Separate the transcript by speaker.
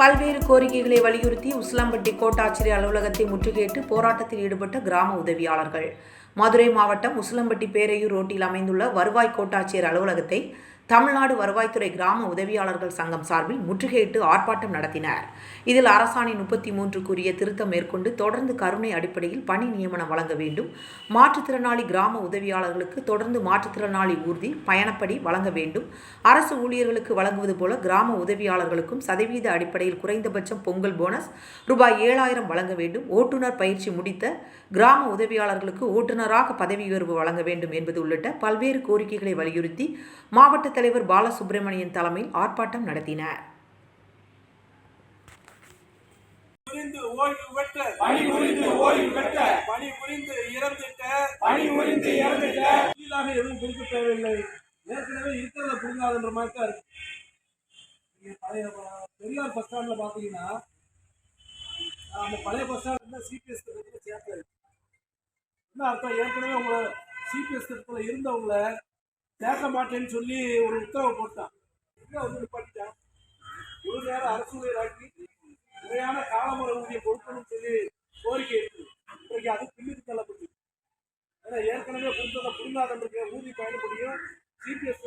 Speaker 1: பல்வேறு கோரிக்கைகளை வலியுறுத்தி உசிலம்பட்டி கோட்டாட்சியர் அலுவலகத்தை முற்றுகையிட்டு போராட்டத்தில் ஈடுபட்ட கிராம உதவியாளர்கள். மதுரை மாவட்டம் உசிலம்பட்டி பேரையூர் ரோட்டில் அமைந்துள்ள வருவாய் கோட்டாட்சியர் அலுவலகத்தை தமிழ்நாடு வருவாய்த்துறை கிராம உதவியாளர்கள் சங்கம் சார்பில் முற்றுகையிட்டு ஆர்ப்பாட்டம் நடத்தினர். இதில் அரசாணை முப்பத்தி மூன்றுக்குரிய திருத்தம் மேற்கொண்டு தொடர்ந்து கருணை அடிப்படையில் பணி நியமனம் வழங்க வேண்டும். மாற்றுத்திறனாளி கிராம உதவியாளர்களுக்கு தொடர்ந்து மாற்றுத்திறனாளி ஊர்தி பயணப்படி வழங்க வேண்டும். அரசு ஊழியர்களுக்கு வழங்குவது போல கிராம உதவியாளர்களுக்கும் சதவீத அடிப்படையில் குறைந்தபட்சம் பொங்கல் போனஸ் ரூபாய் ஏழாயிரம் வழங்க வேண்டும். ஓட்டுநர் பயிற்சி முடித்த கிராம உதவியாளர்களுக்கு ஓட்டுநர் ஓட்டுநராக பதவி உயர்வு வழங்க வேண்டும் என்பது உள்ளிட்ட பல்வேறு கோரிக்கைகளை வலியுறுத்தி மாவட்ட தலைவர் பாலசுப்பிரமணியன் தலைமையில் ஆர்ப்பாட்டம் நடத்தினர்.
Speaker 2: புரிந்து ஓய்வு பெற்ற பணி புரிந்து ஓய்வு பெற்ற பணி புரிந்து இறந்துட்ட பணி புரிந்து இறந்துட்ட புதிதாக எதுவும் கொடுக்க தேவையில்லை. ஏற்கனவே இருக்கிறத புரிஞ்சாதுன்ற மாதிரி தான் இருக்கு. பழைய பெரியார் பஸ் ஸ்டாண்ட்ல பாத்தீங்கன்னா அந்த பழைய பஸ் ஸ்டாண்ட் சிபிஎஸ் என்ன அர்த்தம்? ஏற்கனவே உங்களை சிபிஎஸ் திட்டத்தில் இருந்தவங்கள சேர்க்க மாட்டேன்னு சொல்லி ஒரு உத்தரவு போட்டான். இல்லை வந்து பண்ணிட்டான் ஒரு நேரம் அரசு ஊழியராக்கி முறையான காலமுறை ஊதியம் கொடுக்கணும்னு சொல்லி கோரிக்கை இருக்குது இன்றைக்கு அது பின்னுக்கு தள்ளப்பட்டு ஏன்னா ஏற்கனவே கொடுத்ததை புரிந்தாதன்றிருக்கிற ஊதி பயணப்படியும் சிபிஎஸ்